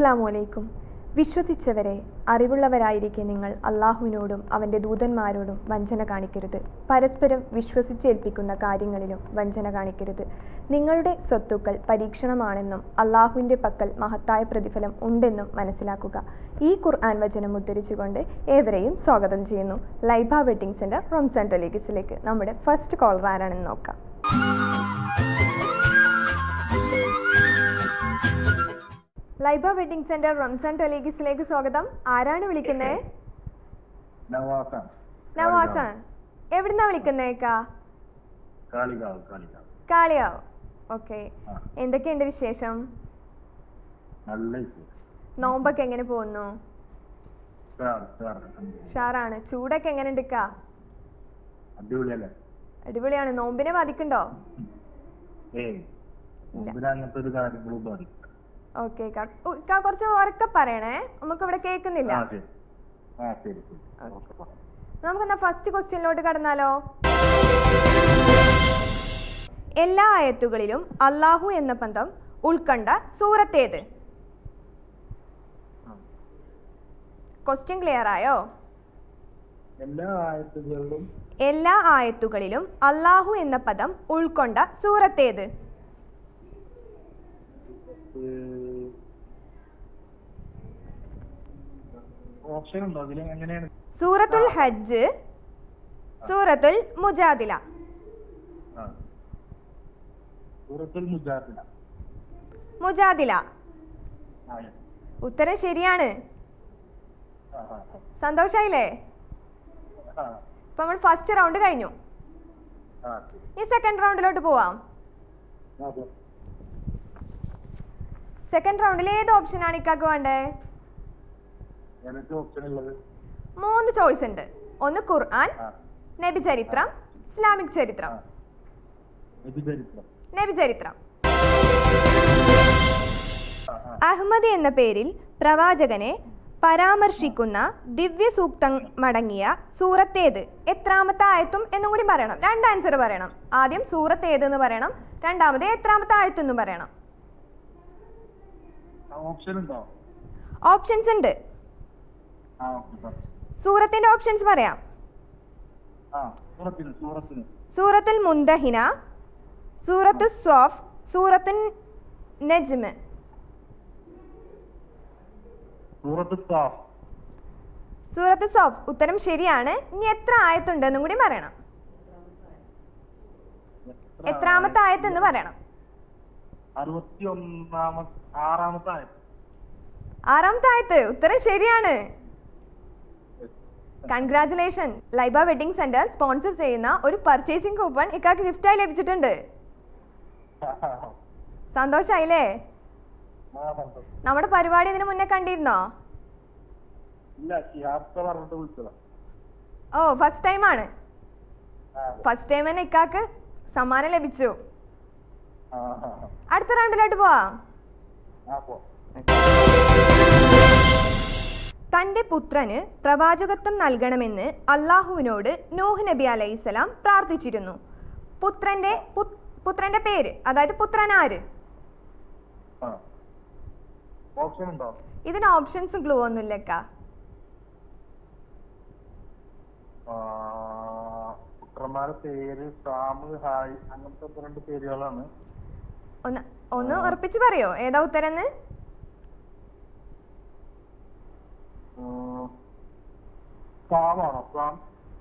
അസ്സലാമു അലൈക്കും. വിശ്വസിച്ചവരെ അറിവുള്ളവരായിരിക്കെ നിങ്ങൾ അള്ളാഹുവിനോടും അവന്റെ ദൂതന്മാരോടും വഞ്ചന കാണിക്കരുത്. പരസ്പരം വിശ്വസിച്ചേൽപ്പിക്കുന്ന കാര്യങ്ങളിലും വഞ്ചന കാണിക്കരുത്. നിങ്ങളുടെ സ്വത്തുക്കൾ പരീക്ഷണമാണെന്നും അള്ളാഹുവിന്റെ പക്കൽ മഹത്തായ പ്രതിഫലം ഉണ്ടെന്നും മനസ്സിലാക്കുക. ഈ ഖുർആൻ വചനം ഉദ്ധരിച്ചുകൊണ്ട് ഏവരെയും സ്വാഗതം ചെയ്യുന്നു. ലൈബ വെഡിങ് സെന്റർ റംസാൻ ടെലിഗസിലേക്ക് നമ്മുടെ ഫസ്റ്റ് കോളർ ആരാണെന്ന് നോക്കാം. ലൈബ വെഡിങ് സെന്റർ റംസാൻ ടെലിഗിസിലേക്ക് സ്വാഗതം. ആരാണ് വിളിക്കുന്നത് നവാസാൻ എവിടുന്നാ വിളിക്കുന്നേക്കാ കാളിയാവ്. ഓക്കെ. എന്തൊക്കെയുണ്ട് വിശേഷം? നോമ്പൊക്കെ എങ്ങനെ പോകുന്നു. ഷാറാണ് ചൂടൊക്കെ എങ്ങനെ എടുക്കാ അടിപൊളിയാണ്. നോമ്പിനെ ബാധിക്കണ്ടോ ഏയ്. അങ്ങനത്തെ ഒരു കാര്യങ്ങളും ബാധിക്കും ഓക്കെ കാ കുറച്ച് ഉറക്കെ പറയണേ. നമുക്ക് ഇവിടെ കേൾക്കുന്നില്ല. ആ എന്നാ ഫസ്റ്റ് ക്വസ്റ്റ്യനിലോട്ട് കടന്നാലോ? എല്ലാ ആയത്തുകളിലും അള്ളാഹു എന്ന പദം ഉൾക്കണ്ട സൂറത്തേത്. ക്വസ്റ്റ്യൻ ക്ലിയർ ആയോ? എല്ലാ ആയത്തുകളിലും എല്ലാ ആയത്തുകളിലും അള്ളാഹു എന്ന പദം ഉൾക്കൊണ്ട സൂറത്തേത് ഓപ്ഷൻ ഉണ്ടോ അതിൽ എങ്ങനെയാണ്? സൂറത്തുൽ ഹജ്ജ് സൂറത്തുൽ മുജാദില. സൂറത്തുൽ മുജാദില. മുജാദില. ഉത്തരം ശരിയാണ്. സന്തോഷായില്ലേ? ഇപ്പൊ നമ്മൾ ഫസ്റ്റ് റൗണ്ട് കഴിഞ്ഞു. ഈ സെക്കൻഡ് റൗണ്ടിലോട്ട് പോവാം. സെക്കൻഡ് റൗണ്ടിൽ ഏത് ഓപ്ഷനാണ് ഇക്കാക്ക് വേണ്ടേ ഓപ്ഷൻ മൂന്ന് ചോയ്സ് ഉണ്ട്. ഒന്ന് ഖുർആൻ നബി ചരിത്രം ഇസ്ലാമിക് ചരിത്രം. നബി ചരിത്രം. അഹ്മദ് എന്ന പേരിൽ പ്രവാചകനെ പരാമർശിക്കുന്ന ദിവ്യ സൂക്തം മടങ്ങിയ സൂറത്തേത് എത്രാമത്തെ ആയത്തും എന്നും കൂടി പറയണം. രണ്ട് ആൻസർ പറയണം. ആദ്യം സൂറത്ത് ഏത് എന്ന് പറയണം. രണ്ടാമത് എത്രാമത്തെ ആയത്ത് എന്ന് പറയണം ഓപ്ഷൻസ് ഉണ്ട്. സൂറത്തിന്റെ ഓപ്ഷൻസ് പറയാം. സൂറത്തുൽ മുന്തഹിന സൂറത്തു സ്വാഫ് സൂറത്തുൻ നജ്മ. സൂറത്ത് സോഫ് ഉത്തരം ശരിയാണ്. ഇനി എത്ര ആയത്തുണ്ടെന്നും കൂടി പറയണം. എത്രാമത്തെ ആയത്ത്? എന്ന് പറയണം. ആറാമത്തെ ആയത്ത് ഉത്തരം ശരിയാണ്. Congratulation Laiba wedding centre sponsor ചെയ്യുന്ന ഒരു പർച്ചേസിംഗ് കൂപ്പൺ ഇക്കാക്ക് ഗിഫ്റ്റായി ലഭിച്ചിട്ടുണ്ട്. സന്തോഷായില്ലേ? നമ്മുടെ പരിപാടി ഇതിനു മുന്നേ കണ്ടിരുന്നോ? ഓ ഫസ്റ്റ് ടൈം ആണ്. ഫസ്റ്റ് ടൈം തന്നെ ഇക്കാക്ക് സമ്മാനം ലഭിച്ചു. അടുത്ത റൗണ്ടിലോട്ട് പോവാം. തന്റെ പുത്രന് പ്രവാചകത്വം നൽകണമെന്ന് അള്ളാഹുവിനോട് നൂഹ് നബി അലൈഹിസ്സലാം പ്രാർത്ഥിച്ചിരുന്നു. പുത്രന്റെ പുത്രന്റെ പേര് അതായത് പുത്രൻ ആര് ഇതിന് ഓപ്ഷൻസും ക്ലൂ ഒന്നുമില്ലക്ക പുത്രന്മാരുടെ പേര് സാമ് ഹായ് അങ്ങനത്തെ ഒന്ന് രണ്ട് പേരുകളാണ്. ഒന്ന് ഒന്ന് ഉറപ്പിച്ച് പറയോ? ഏതാ ഉത്തരന്ന്?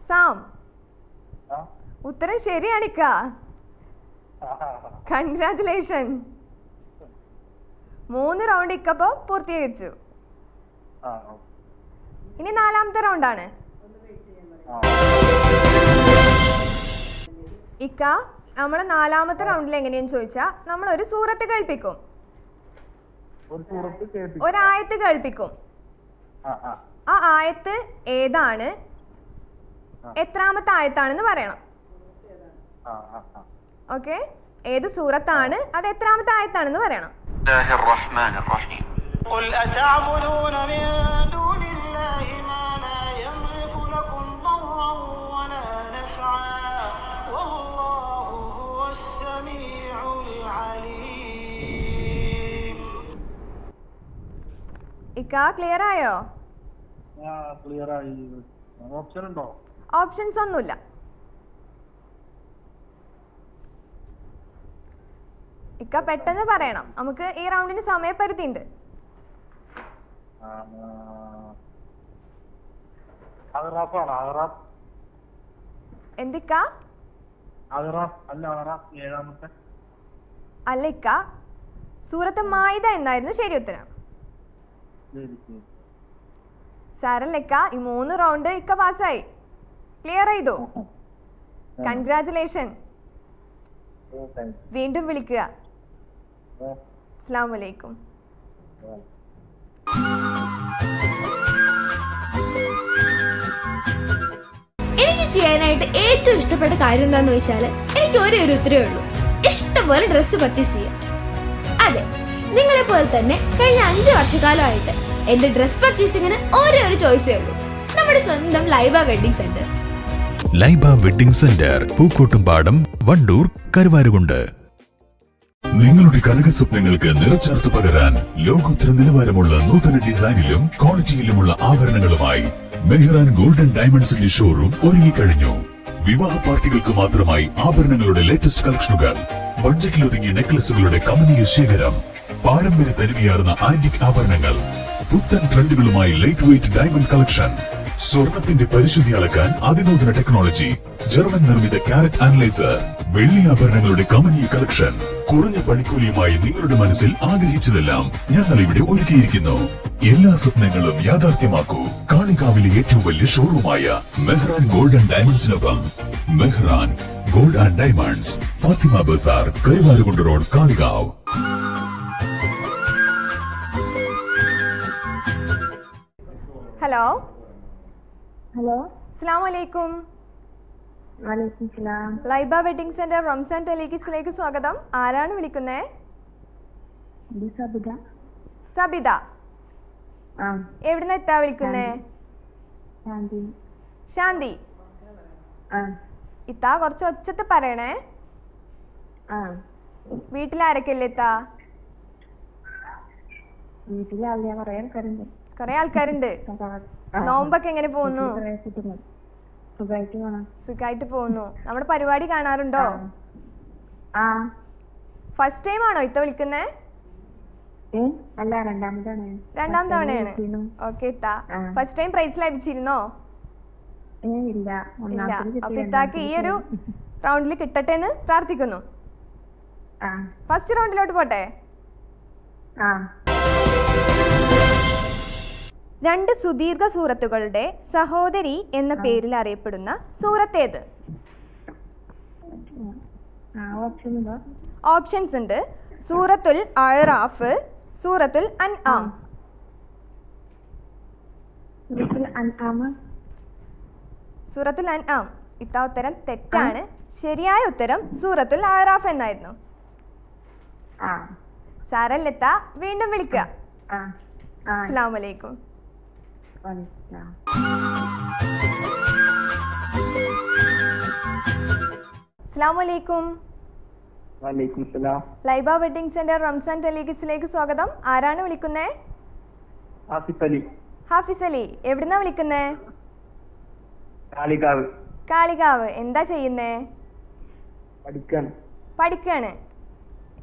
സാം? ഉത്തരം ശരിയാണിക്ക. കൺഗ്രാറ്റുലേഷൻ മൂന്ന് റൗണ്ട് ഇക്കപ്പോ പൂർത്തീകരിച്ചു. ഇനി നാലാമത്തെ റൗണ്ടാണ് ഇക്ക നമ്മളെ നാലാമത്തെ റൗണ്ടിൽ എങ്ങനെയെന്ന് ചോദിച്ചാ നമ്മൾ ഒരു സൂറത്ത് കേൾപ്പിക്കും. ഒരായത്ത് കേൾപ്പിക്കും. ആ ആയത്ത് ഏതാണ്? എത്രാമത്തെ ആയത്താണെന്ന് പറയണം. ആ ആ ആ. ഓക്കെ? ഏത് സൂറത്താണ്? അത് എത്രാമത്തെ ആയത്താണെന്ന് പറയണം. ഇക്ക ക്ലിയർ ആയോ? ക്ലിയർ ആയി. ഓപ്ഷൻ ഉണ്ടോ? ഓപ്ഷൻസ് ഒന്നുമില്ല. ഇക്ക പെട്ടെന്ന് പറയണം. നമുക്ക് ഈ റൗണ്ടിന് സമയപരിധി ഉണ്ട് എന്തിക്ക? അല്ല ഇക്ക. സൂറത്ത് മായിദ എന്നായിരുന്നു ശരി ഉത്തരം. ശരി ശരി സാരല്ല ഈ മൂന്ന് റൗണ്ട് ഇക്ക പാസ്സായി ക്ലിയർ ചെയ്തു. കൺഗ്രാചുലേഷൻ. വീണ്ടും വിളിക്കുക. അസ്സാം വലൈക്കും എനിക്ക് ചെയ്യാനായിട്ട് ഏറ്റവും ഇഷ്ടപ്പെട്ട കാര്യം എന്താന്ന് വെച്ചാൽ എനിക്ക് ഒരേ ഒരു ഉത്തരവേ ഉള്ളൂ. ഇഷ്ടംപോലെ ഡ്രസ്സ് പർച്ചേസ് ചെയ്യാം. അതെ നിങ്ങളെ പോലെ തന്നെ കഴിഞ്ഞ അഞ്ച് വർഷക്കാലമായിട്ട് എന്റെ ഡ്രസ് പർച്ചേസിങ്ങിന് ഒരേ ഒരു ചോയ്സേ ഉള്ളൂ. നമ്മുടെ സ്വന്തം Laiba wedding centre Laiba wedding centre Pookkottumpadam Wandoor Karuvarakundu. നിങ്ങളുടെ കനക സ്വപ്നങ്ങൾക്ക് നിറച്ചേർത്ത് പകരാൻ ലോകോത്തര നിലവാരമുള്ള നൂതന ഡിസൈനിലും ക്വാളിറ്റിയിലുമുള്ള ആഭരണങ്ങളുമായി മെഹ്റാൻ ഗോൾഡൻ ഡയമണ്ട്സിന്റെ ഷോറൂം ഒരുങ്ങിക്കഴിഞ്ഞു. വിവാഹ പാർട്ടികൾക്ക് മാത്രമായി ആഭരണങ്ങളുടെ ലേറ്റസ്റ്റ് കളക്ഷനുകൾ ബഡ്ജറ്റിൽ ഒതുങ്ങിയ നെക്ലസുകളുടെ കമനീയ ശേഖരം പാരമ്പര്യ തനിമയാർന്ന ആന്റിക് ആഭരണങ്ങൾ. പുത്തൻ ട്രെൻഡുകളുമായി ലൈറ്റ് വെയിറ്റ് ഡയമണ്ട് കളക്ഷൻ സ്വർണത്തിന്റെ പരിശുദ്ധി അളക്കാൻ അതിനൂതന ടെക്നോളജി ജർമ്മൻ നിർമ്മിത കാരറ്റ് അനലൈസർ വെള്ളി ആഭരണങ്ങളുടെ കമനീയ കളക്ഷൻ കുറഞ്ഞ പണിക്കൂലിയുമായി നിങ്ങളുടെ മനസ്സിൽ ആഗ്രഹിച്ചതെല്ലാം ഞങ്ങൾ ഇവിടെ ഒരുക്കിയിരിക്കുന്നു. എല്ലാ സ്വപ്നങ്ങളും യാഥാർത്ഥ്യമാക്കൂ. കാളികാവിലെ ഏറ്റവും വലിയ ഷോറൂമായ Mehran gold and ഡയമണ്ട്സിനൊപ്പം Mehran gold and diamonds Fathima Bazar Karuvarakundu road Kalikavu. Hello hello അസ്സാം വലൈക്കും ലൈബ വെഡിങ് സെന്റർ റംസാൻ ടെലികിസിലേക്ക് സ്വാഗതം. ആരാണ് വിളിക്കുന്നേ? സബിത. സബിത. എവിടുന്ന് എത്താ വിളിക്കുന്നേ? ശാന്തി. ഇത്താ കുറച്ച് ഒച്ചത്ത് പറയണേ. വീട്ടിലാരൊക്കെ അല്ലേ ഇത്താ? വീട്ടിലാ കുറേ ആൾക്കാരുണ്ട്. കുറെ ആൾക്കാരുണ്ട്. നോമ്പൊക്കെ എങ്ങനെ പോകുന്നു? സുഖായിട്ട് പോകുന്നു. നമ്മുടെ പരിപാടി കാണാറുണ്ടോ? ഫസ്റ്റ് ടൈം ആണോ ഇത്ത വിളിക്കുന്നേ? രണ്ടാം തവണയാണ്. ഓക്കെ ഇത്ത. ഫസ്റ്റ് ടൈം പ്രൈസ് ലഭിച്ചിരുന്നോ? ഇല്ല. അപ്പൊ ഇത്താക്ക് ഈ ഒരു റൗണ്ടിൽ കിട്ടട്ടെ എന്ന് പ്രാർത്ഥിക്കുന്നു. ഫസ്റ്റ് റൗണ്ടിലോട്ട് പോട്ടെ? ആ. രണ്ട് സുദീർഘ സൂറത്തുകളുടെ സഹോദരി എന്ന പേരിൽ അറിയപ്പെടുന്ന സൂറത്തേത്. ഓപ്ഷൻസ് ഉണ്ട്? സൂറത്തുൽ അഴറാഫ് സൂറത്തുൽ അൻ ആം. സൂറത്തുൽ അൻ ആം ഇത്ത ഉത്തരം തെറ്റാണ്. ശരിയായ ഉത്തരം സൂറത്തുൽ അഴറാഫ് എന്നായിരുന്നു. ആ. സാരല്ലെത്ത വീണ്ടും വിളിക്കുക അസ്സാം വലൈക്കും വലൈക്കും സലാം അസ്സാം വലൈക്കും സലാം. ലൈബ വെഡിംഗ് സെന്റർ റംസാൻ ടെലിഗിസിലേക്ക് സ്വാഗതം. ആരാണ് വിളിക്കുന്നേ? ആസിഫ് അലി. ഹാഫിസ് അലി എവിടുന്നാ വിളിക്കുന്നേ? കാളികാവ്. കാളികാവ്. എന്താ ചെയ്യുന്നേ? പഠിക്കാണ്. പഠിക്കാണ്.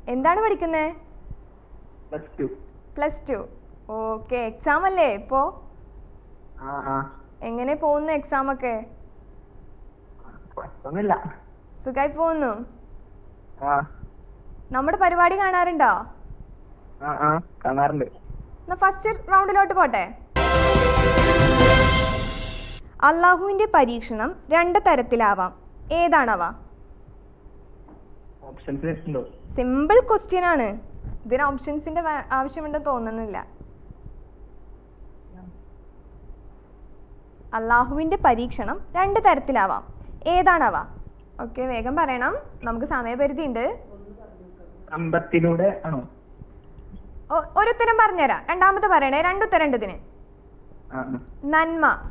എന്താണ് പഠിക്കുന്നേ? Plus two. Plus two. Okay exam അല്ലേ ഇപ്പോ? എങ്ങനെ പോകുന്നു എക്സാം ഒക്കെ? സുഖായി പോകുന്നു? നമ്മുടെ പരിപാടി കാണാറുണ്ടോ? കാണാറുണ്ട്. ഫസ്റ്റ് റൗണ്ടിലോട്ട് പോട്ടെ. അള്ളാഹുവിന്റെ പരീക്ഷണം രണ്ട് തരത്തിലാവാം. ഏതാണവ? സിമ്പിൾ ക്വസ്റ്റ്യൻ ആണ്. ഇതിന് ഓപ്ഷൻസിന്റെ ആവശ്യമുണ്ടെന്ന് തോന്നുന്നില്ല. അള്ളാഹുവിന്റെ പരീക്ഷണം രണ്ട് തരത്തിലാവാം. ഏതാണവ? ഓക്കെ വേഗം പറയണം. നമുക്ക് സമയപരിധി ഉണ്ട് ആണോ? ഒ- ഒരു ഉത്തരം പറഞ്ഞുതരാം. രണ്ടാമത്തെ പറയണേ രണ്ടുത്തരം ഉണ്ട് ഇതിന് നന്മ.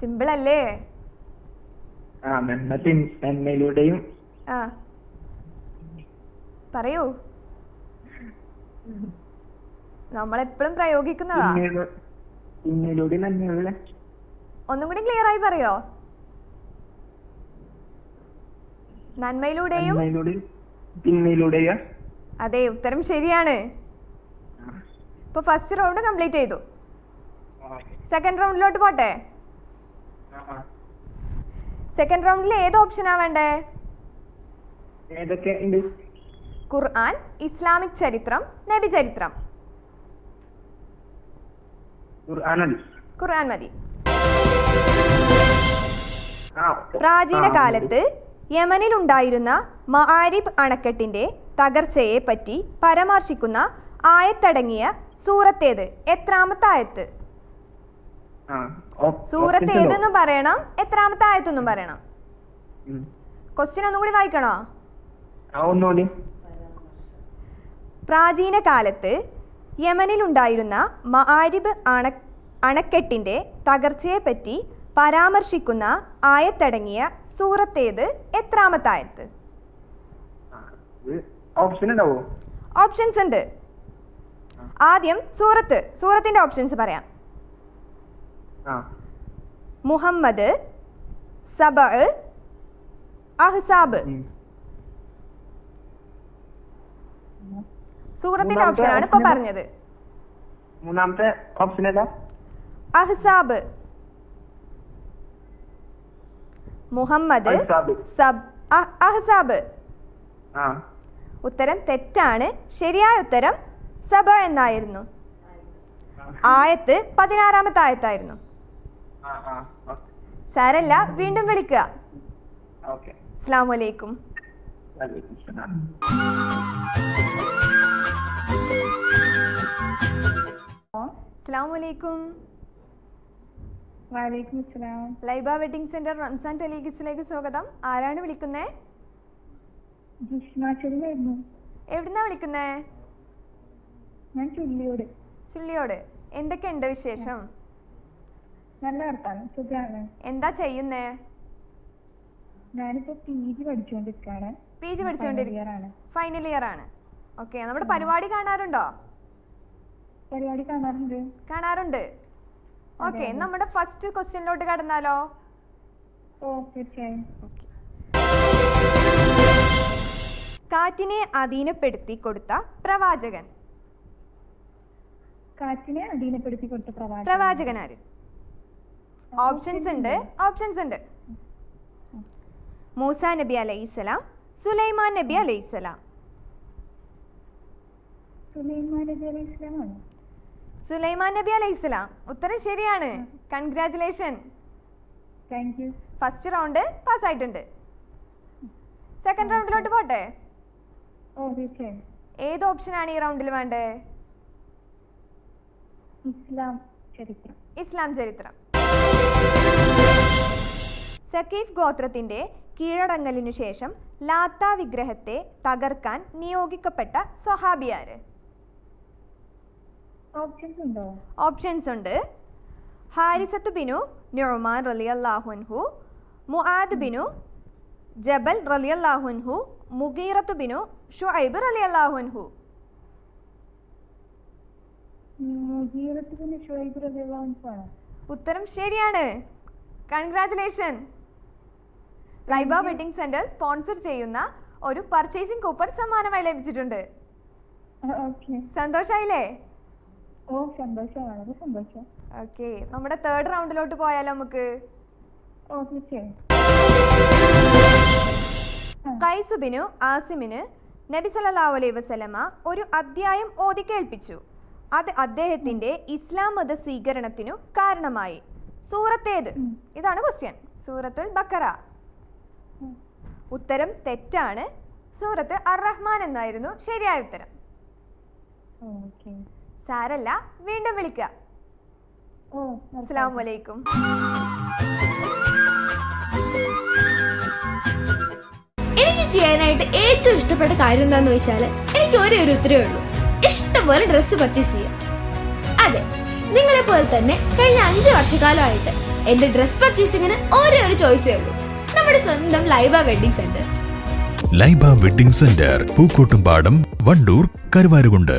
സിമ്പിൾ അല്ലേ നന്മയിലൂടെയും. പറയൂ. നമ്മളെപ്പോഴും പ്രയോഗിക്കുന്നതാ. ഒന്നും കൂടി ക്ലിയർ ആയി പറയോ? നന്മയിലൂടെയും? നന്മയിലൂടെ അതെ ഉത്തരം ശരിയാണ്. ഇപ്പൊ ഫസ്റ്റ് റൗണ്ട് കംപ്ലീറ്റ് ചെയ്തു. സെക്കൻഡ് റൗണ്ടിലോട്ട് പോട്ടെ? സെക്കൻഡ് റൗണ്ടിൽ ഏത് ഓപ്ഷനാ വേണ്ടേ? ഖുർആൻ ഇസ്ലാമിക് ചരിത്രം നബി ചരിത്രം. ഖുർആൻ മതി. പ്രാചീന കാലത്ത് യമനിൽ ഉണ്ടായിരുന്ന മഹാരിബ് അണക്കെട്ടിന്റെ തകർച്ചയെ പറ്റി പരാമർശിക്കുന്ന ആയത്തടങ്ങിയ സൂറത്തേത് എത്രാമത്തെ ആയത്ത്? സൂറത്ത് ഏതെന്നും പറയണം എത്രാമത്തെ ആയത്തൊന്നും പറയണം. ക്വസ്റ്റ്യൻ ഒന്നും കൂടി വായിക്കണോ? പ്രാചീന കാലത്ത് യമനിലുണ്ടായിരുന്ന മആരിബ് അണ അണക്കെട്ടിന്റെ തകർച്ചയെപ്പറ്റി പരാമർശിക്കുന്ന ആയത്തടങ്ങിയ സൂറത്തേത് എത്രാമത്തെ ആയത്ത് ഓപ്ഷൻ ഉണ്ടാവോ? ഓപ്ഷൻസ് ഉണ്ട്. ആദ്യം സൂറത്ത് സൂറത്തിന്റെ ഓപ്ഷൻസ് പറയാം. മുഹമ്മദ് സബ അഹ്സാബ്. സൂറത്തിന്റെ ഓപ്ഷൻ ഓപ്ഷനാണ് ഇപ്പൊ പറഞ്ഞത്. മൂന്നാമത്തെ ഓപ്ഷൻ ഏതാ? അഹ്സാബ്. മുഹമ്മദ്. സബ്. അഹ്സാബ്. ഉത്തരം തെറ്റാണ്. ശരിയായ ഉത്തരം സബ എന്നായിരുന്നു. ആയത്ത് പതിനാറാമത്തെ ആയത്തായിരുന്നു. സാരല്ല വീണ്ടും വിളിക്കുക. അസ്സാം വലൈക്കും വലൈക്കും സലാം അസ്സാം വലൈക്കും അസ്സലാം. ലൈബ വെഡിങ് സെന്റർ റംസാൻ ടെലിഗിസിലേക്ക് സ്വാഗതം. ആരാണ് വിളിക്കുന്നേ? എവിടുന്നാ വിളിക്കുന്നേ? ഞാൻ ചുള്ളിയോട്. ചുള്ളിയോട്. എന്തൊക്കെയുണ്ട് വിശേഷം? നല്ല വർത്താനം. സുഖാണ്. എന്താ ചെയ്യുന്നേ? ഞാനിപ്പോ പി ജി പഠിച്ചുകൊണ്ടിരിക്കുകയാണ് പി ജി പഠിച്ചുകൊണ്ടിരിക്കും Final year ആണ്. ഫൈനൽ ഇയർ ആണ്. ഓക്കെ നമ്മുടെ പരിപാടി കാണാറുണ്ടോ? പരിപാടി കാണാറുണ്ട്. കാണാറുണ്ട്. ഓക്കെ നമ്മുടെ ഫസ്റ്റ് ക്വസ്റ്റ്യനിലോട്ട് കടന്നാലോ? കാറ്റിനെ അധീനപ്പെടുത്തി കൊടുത്ത പ്രവാചകൻ. കാറ്റിനെ അധീനപ്പെടുത്തി കൊടുത്ത പ്രവാചകൻ. പ്രവാചകൻ ആര്? ഓപ്ഷൻസ് ഉണ്ട് ഓപ്ഷൻസ് ഉണ്ട്. മൂസ നബി അലൈഹിസ്സലാം സുലൈമാൻ നബി അലൈഹിസ്സലാം സുലൈമാൻ നബി അലൈഹി സുലൈമാൻ നബി അലൈഹിസ്സലാം ഉത്തരം ശരിയാണ്. കൺഗ്രാചുലേഷൻ ഫസ്റ്റ് റൗണ്ട് പാസ് ആയിട്ടുണ്ട് സെക്കൻഡ് റൗണ്ടിലോട്ട് പോട്ടെ? ഏത് ഓപ്ഷൻ ആണ് ഈ റൗണ്ടിൽ വേണ്ടേ ഇസ്ലാം ചരിത്രം. ഇസ്ലാം ചരിത്രം. സക്കീഫ് ഗോത്രത്തിന്റെ കീഴടങ്ങലിനു ശേഷം ലാത്ത വിഗ്രഹത്തെ തകർക്കാൻ നിയോഗിക്കപ്പെട്ട സ്വഹാബിയാര്? ഓപ്ഷൻസ് ഉണ്ട്? ഹാരിസത്ത് ബിനു നൊമാൻ റലി അള്ളാഹുൻഹു മുആദ് ബിനു ജബൽ റലി അള്ളാഹുൻഹു മുഗീറത്ത് ബിനു ഷുഐബ് റലി അള്ളാഹുൻഹു ഉത്തരം ശരിയാണ്. Congratulation Laiba wedding centre sponsor ചെയ്യുന്ന ഒരു പർച്ചേസിംഗ് കൂപ്പൺ സമ്മാനമായി ലഭിച്ചിട്ടുണ്ട്. സന്തോഷായില്ലേ? ഓ സന്തോഷം വളരെ സന്തോഷം. ഓക്കെ. നമ്മുടെ തേർഡ് റൗണ്ടിലോട്ട് പോയാലോ നമുക്ക്? ഓ തീർച്ചയായും. കൈസുബിനു ആസിമിന് നബി സല്ലല്ലാഹു അലൈഹി വസല്ലമ ഒരു അധ്യായം ഓതി കേൾപ്പിച്ചു. അത് അദ്ദേഹത്തിന്റെ ഇസ്ലാം മത സ്വീകരണത്തിനു കാരണമായി. സൂറത്തേത് ഇതാണ് ക്വസ്റ്റ്യൻ സൂറത്തുൽ ബക്കറ. ഉത്തരം തെറ്റാണ്. സൂറത്ത് അർ റഹ്മാൻ എന്നായിരുന്നു. ശരിയായ ഉത്തരം. ഓക്കെ. സാരല്ല. വീണ്ടും വിളിക്കുക അസ്സാം അസ്സലാമു അലൈക്കും എനിക്ക് ചെയ്യാനായിട്ട് ഏറ്റവും ഇഷ്ടപ്പെട്ട കാര്യം എന്താന്ന് വെച്ചാൽ എനിക്ക് ഒരേ ഒരു ഉത്തരവേ ഉള്ളൂ. ഇഷ്ടംപോലെ ഡ്രസ്സ് പർച്ചേസ് ചെയ്യാം. അതെ നിങ്ങളെ പോലെ തന്നെ കഴിഞ്ഞ അഞ്ച് വർഷക്കാലമായിട്ട് എന്റെ ഡ്രസ് പർച്ചേസിങ്ങിന് ഒരേ ഒരു ചോയ്സേ ഉള്ളൂ. നമ്മുടെ സ്വന്തം Laiba wedding centre. Laiba wedding centre Pookkottumpadam Wandoor Karuvarakundu.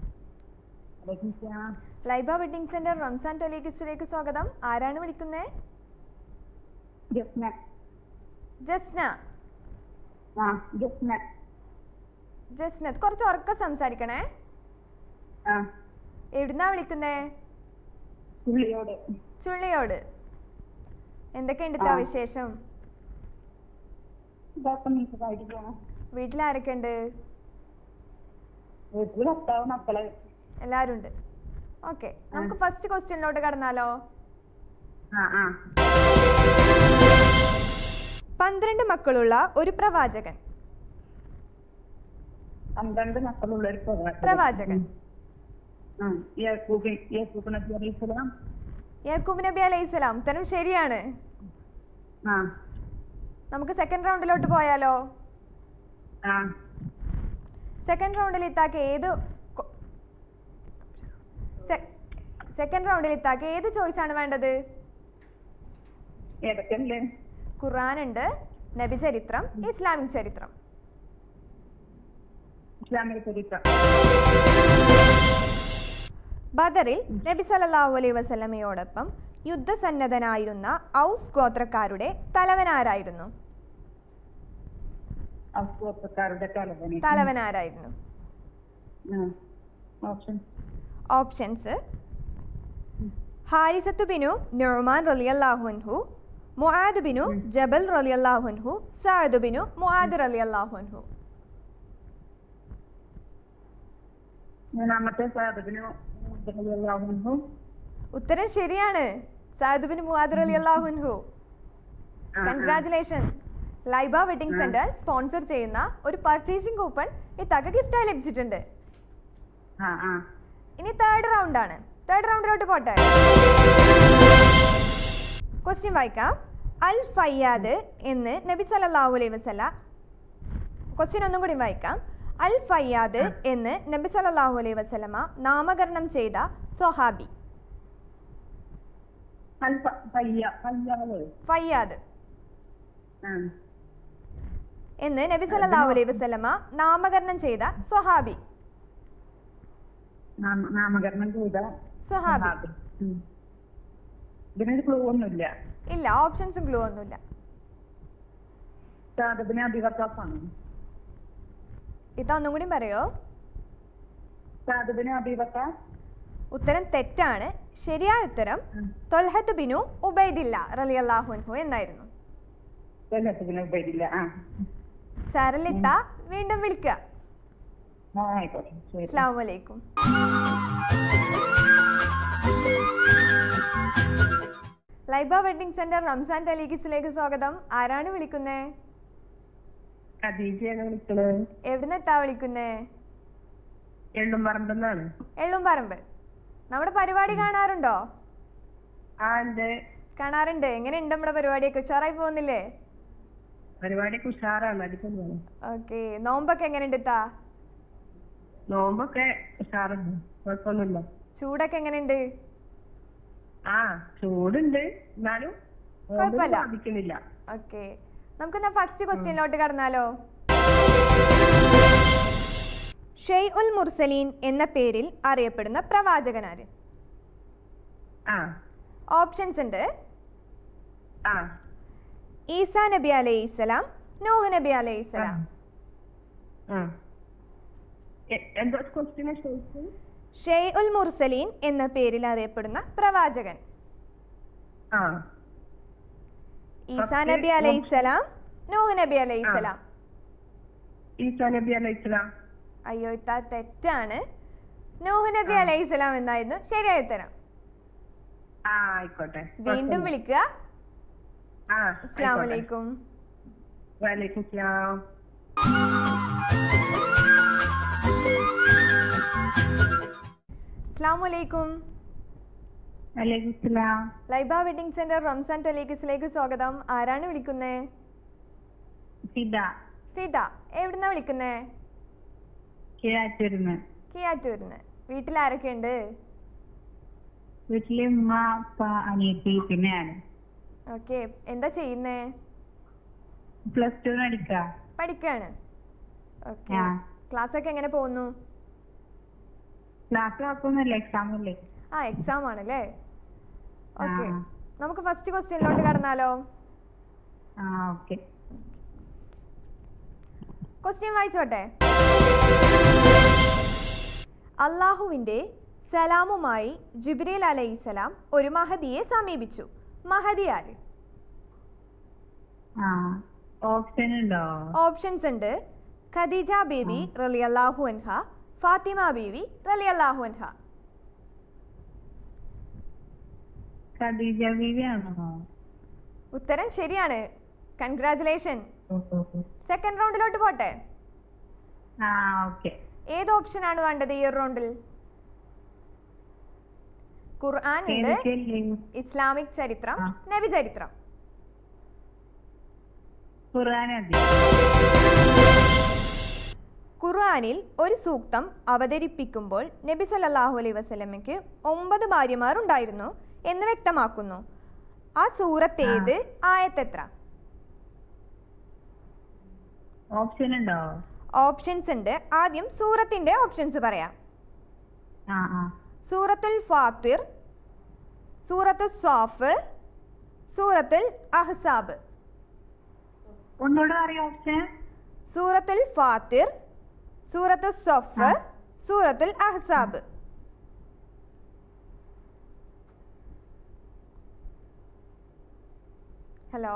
Laiba wedding centre Ramzan ടെലിഗിസ്റ്റിലേക്ക് സ്വാഗതം. ആരാണ് വിളിക്കുന്നത് ജസ്ന. ജസ്ന. ആ ജസ്ന. ജസ്നത്ത് കുറച്ച് ഉറക്കം സംസാരിക്കണേ. എവിടുന്നാ വിളിക്കുന്നേ? ചുള്ളിയോട്. എന്തൊക്കെയുണ്ട്. വിശേഷം? വീട്ടിലാരൊക്കെ ഉണ്ട് വീട്ടിൽ ഭർത്താവ് മക്കൾ. എല്ലാവരും ഉണ്ട് ഓക്കെ നമുക്ക് ഫസ്റ്റ് ക്വസ്റ്റ്യനിലോട്ട് കടന്നാലോ? പന്ത്രണ്ട് മക്കളുള്ള ഒരു പ്രവാചകൻ. പന്ത്രണ്ട് മക്കളുള്ള ഒരു പ്രവാചകൻ. യാക്കൂബ് നബി അലൈഹി സ്വലാം. ഉത്തരം ശരിയാണ്. നമുക്ക് സെക്കൻഡ് റൗണ്ടിലോട്ട് പോയാലോ? സെക്കൻഡ് റൗണ്ടിൽ ഇത്താക്ക് ഏത് സെക്കൻഡ് റൗണ്ടിൽ ഇത്താക്ക് ഏത് ചോയ്സ് ആണ് വേണ്ടത്? ഖുർആൻ ഉണ്ട് നബി ചരിത്രം ഇസ്ലാമിക് ചരിത്രം. ബദറിൽ നബി സല്ലല്ലാഹു അലൈഹി വസല്ലമയോടൊപ്പം യുദ്ധസന്നദ്ധനായിരുന്ന ഔസ് ഗോത്രക്കാരുടെ തലവനാരായിരുന്നു തലവനാരായിരുന്നു ഓപ്ഷൻ ഓപ്ഷൻസ് ഹാരിസത്തു ബിനു നുഅ്മാൻ റളിയല്ലാഹു അൻഹു മുആദ് ബിനു ജബൽ റളിയല്ലാഹു അൻഹു സഅദ് ബിനു മുആദ് അൻഹു. മൂന്നാമത്തെ സാധകന് ഉത്തരം ശരിയാണ്. സഅദ് ബിൻ മുആദ് റളിയല്ലാഹു അൻഹു. Congratulation Laiba wedding centre sponsor ചെയ്യുന്ന ഒരു പർച്ചേസിംഗ് കൂപ്പൺ ഈ തക ഗിഫ്റ്റായി ലഭിച്ചിട്ടുണ്ട്. ഇനി തേർഡ് റൗണ്ട് ആണ് തേർഡ് റൗണ്ടിലോട്ട് പോട്ടെ. ക്വസ്റ്റ്യൻ വായിക്കാം. അൽ ഫയ്യാദ് എന്ന് നബി സല്ലല്ലാഹു അലൈഹി വസല്ല ക്വസ്റ്റ്യൻ ഒന്നും കൂടി വായിക്കാം. അൽ ഫയ്യാദ് എന്ന് നബി സല്ലല്ലാഹു അലൈഹി വസല്ലമ നാമകരണം ചെയ്ത സൊഹാബി ഫയ്യാദ്. എന്ന് നബി സല്ലല്ലാഹു അലൈഹി വസല്ലമ നാമകരണം ചെയ്ത സൊഹാബി നാമകരണം ചെയ്ത സ്വഹാബി. ഇതിനൊരു ക്ലൂ ഒന്നുമില്ല. ഇല്ല ഓപ്ഷൻസും ഗ്ലൂ ഒന്നുമില്ല. ഇതൊന്നും കൂടി പറയോ? ഉത്തരം തെറ്റാണ്. ശരിയായ ഉത്തരം തൊൽഹത്ത് ബിനു ഉബൈദില്ല റളിയല്ലാഹു അൻഹു എന്നായിരുന്നു. സാരലിത്ത വീണ്ടും വിളിക്കുക അസ്സാം വലൈക്കും ലൈബ വെഡിങ് സെന്റർ റംസാൻ ടെലിഗിസിലേക്ക് സ്വാഗതം. ആരാണ് വിളിക്കുന്നേ? എവിടുന്നെത്താ വിളിക്കുന്നേ? എള്ളും പറമ്പെന്നാണ് എള്ളുംപറമ്പ്. നമ്മുടെ പരിപാടി കാണാറുണ്ടോ? കാണാറുണ്ട്. എങ്ങനെയുണ്ട് നമ്മുടെ പരിപാടിയൊക്കെ? ഉഷാറായി പോകുന്നില്ലേ? പരിപാടിയൊക്കെ ഉഷാറാണ് അടിപൊളിയാണ്. ഓക്കെ. നോമ്പൊക്കെ എങ്ങനെയുണ്ട് താ? നോമ്പൊക്കെ ഉഷാറുണ്ട്. കുഴപ്പമൊന്നുമില്ല. ചൂടൊക്കെ എങ്ങനെയുണ്ട്? ആ ചൂടുണ്ട്. എന്നാലും. ബാധിക്കുന്നില്ല. ഓക്കെ. നമുക്കെന്നാ ഫസ്റ്റ് ക്വസ്റ്റ്യനിലോട്ട് കടന്നാലോ? ഷെയ് ഉൽ മുർസലീൻ എന്ന പേരിൽ അറിയപ്പെടുന്ന പ്രവാചകനാര്? ഓപ്ഷൻസ് ഉണ്ട്. ഈസാ നബി അലൈഹി സ്വലാം നോഹ് നബി അലൈഹി സ്വലാം. ഷെയ് ഉൽ മുർസലീൻ എന്ന പേരിൽ അറിയപ്പെടുന്ന പ്രവാചകൻ. ഈസാ നബി അലൈസലാം നൂഹ് നബി അലൈസലാം ഈസാ നബി അയ്യോ ഇത്ത തെറ്റാണ്. നൂഹ് നബി അലൈസലാം എന്നായിരുന്നു ശരിയായ ആയിക്കോട്ടെ. വീണ്ടും വിളിക്കുക. അസ്സാം വലൈക്കും വലൈക്കും അസ്സാം വലൈക്കും ലൈബ വെഡിങ് സെന്റർ റംസാൻ ടെലീഗസിലേക്ക് സ്വാഗതം. ആരാണ് വിളിക്കുന്നേ? ഫിദ. ഫിദ. എവിടുന്നാ വിളിക്കുന്നേ? കീഴാറ്റൂരിന്ന്. കിയാറ്റൂരിന്ന് വീട്ടിൽ ആരൊക്കെയുണ്ട്? വീട്ടിൽ ഉമ്മ അപ്പ അനിയത്തി പിന്നെയാണ് ഓക്കെ. എന്താ ചെയ്യുന്നേ? പ്ലസ് ടു പഠിക്ക. പഠിക്കാണ്. ഓക്കെ. ക്ലാസ് ഒക്കെ എങ്ങനെ പോകുന്നു ക്ലാസ് കുഴപ്പമൊന്നുമില്ല എക്സാം അല്ലേ ആ എക്സാം ആണല്ലേ? ഓക്കെ നമുക്ക് ഫസ്റ്റ് ക്വസ്റ്റ്യനിലോട്ട് കടന്നാലോ? ക്വസ്റ്റ്യൻ വായിച്ചോട്ടെ. അള്ളാഹുവിന്റെ സലാമുമായി ജിബ്രീൽ അലൈസലാം ഒരു മഹദിയെ സമീപിച്ചു. മഹദി ആര്? ഓപ്ഷൻസ് ഉണ്ട്? ഖദീജ ബേബി റലിയല്ലാഹു അൻഹ ഫാത്തിമ ബീവി റലിയല്ലാഹു അൻഹ. ഖദീജ ഉത്തരം ശരിയാണ്. കൺഗ്രാചുലേഷൻ സെക്കൻഡ് റൗണ്ടിലോട്ട് പോട്ടെ? ഏത് ഓപ്ഷൻ ആണ് വേണ്ടത് ഈ ഒരു റൗണ്ടിൽ ഖുർആൻ ഉണ്ട്. ഇസ്ലാമിക് ചരിത്രം നബി ചരിത്രം. ഖുർആൻ ഖുർആനിൽ ഒരു സൂക്തം അവതരിപ്പിക്കുമ്പോൾ നബി സല്ലാഹു അലൈഹി വസ്ലമയ്ക്ക് ഒമ്പത് ഭാര്യമാർ ഉണ്ടായിരുന്നു എന്ന് വ്യക്തമാക്കുന്നു. ആ സൂറത്ത് ഏത്? ആയത്തെത്ര ഓപ്ഷൻ ഉണ്ടോ? ഓപ്ഷൻസ് ഉണ്ട്. ആദ്യം സൂറത്തിന്റെ ഓപ്ഷൻസ് പറയാം. സൂറത്തുൽ ഫാത്തിർ സൂറത്തു സോഫ് സൂറത്തുൽ അഹ്സാബ്. ഒന്നുകൂടെ അറിയാം ഓപ്ഷൻ. സൂറത്തുൽ ഫാത്തിർ സൂറത്തു സൊഫ് സൂറത്തുൽ അഹ്സാബ്. ഹലോ?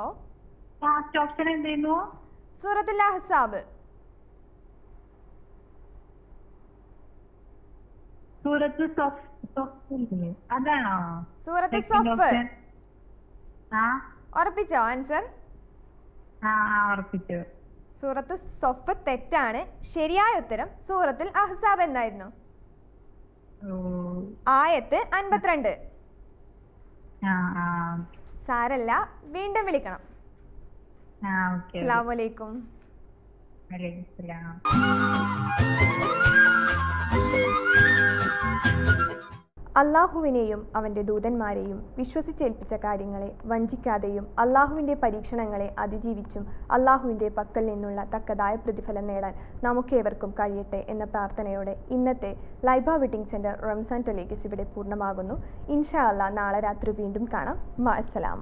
ലാസ്റ്റ് ഓപ്ഷൻ എന്തായിരുന്നു സൂറത്തുൽ അഹ്സാബ്. സൂറത്ത് സൊഫ്? അതാണോ സൂറത്ത് ഉറപ്പിച്ചോ ആൻസർ? ആ ആ, ഉറപ്പിച്ചു. സൂറത്ത് സൊഫ് തെറ്റാണ്. ശരിയായ ഉത്തരം സൂറത്തുൽ അഹ്സാബ് എന്നായിരുന്നു. ആയത്ത് അൻപത്തിരണ്ട്. സാരല്ല വീണ്ടും വിളിക്കണം. അസ്സാമലൈക്കും വലൈക്കും അള്ളാഹുവിനെയും അവന്റെ ദൂതന്മാരെയും വിശ്വസിച്ചേൽപ്പിച്ച കാര്യങ്ങളെ വഞ്ചിക്കാതെയും അള്ളാഹുവിന്റെ പരീക്ഷണങ്ങളെ അതിജീവിച്ചും അള്ളാഹുവിന്റെ പക്കൽ നിന്നുള്ള തക്കതായ പ്രതിഫലം നേടാൻ നമുക്കേവർക്കും കഴിയട്ടെ എന്ന പ്രാർത്ഥനയോടെ ഇന്നത്തെ ലൈബ വെഡിങ് സെന്റർ റംസാൻ ടെലിഗസ് ഇവിടെ പൂർണമാകുന്നു. ഇൻഷാ അല്ലാ നാളെ രാത്രി വീണ്ടും കാണാം. മഅസ്സലാമ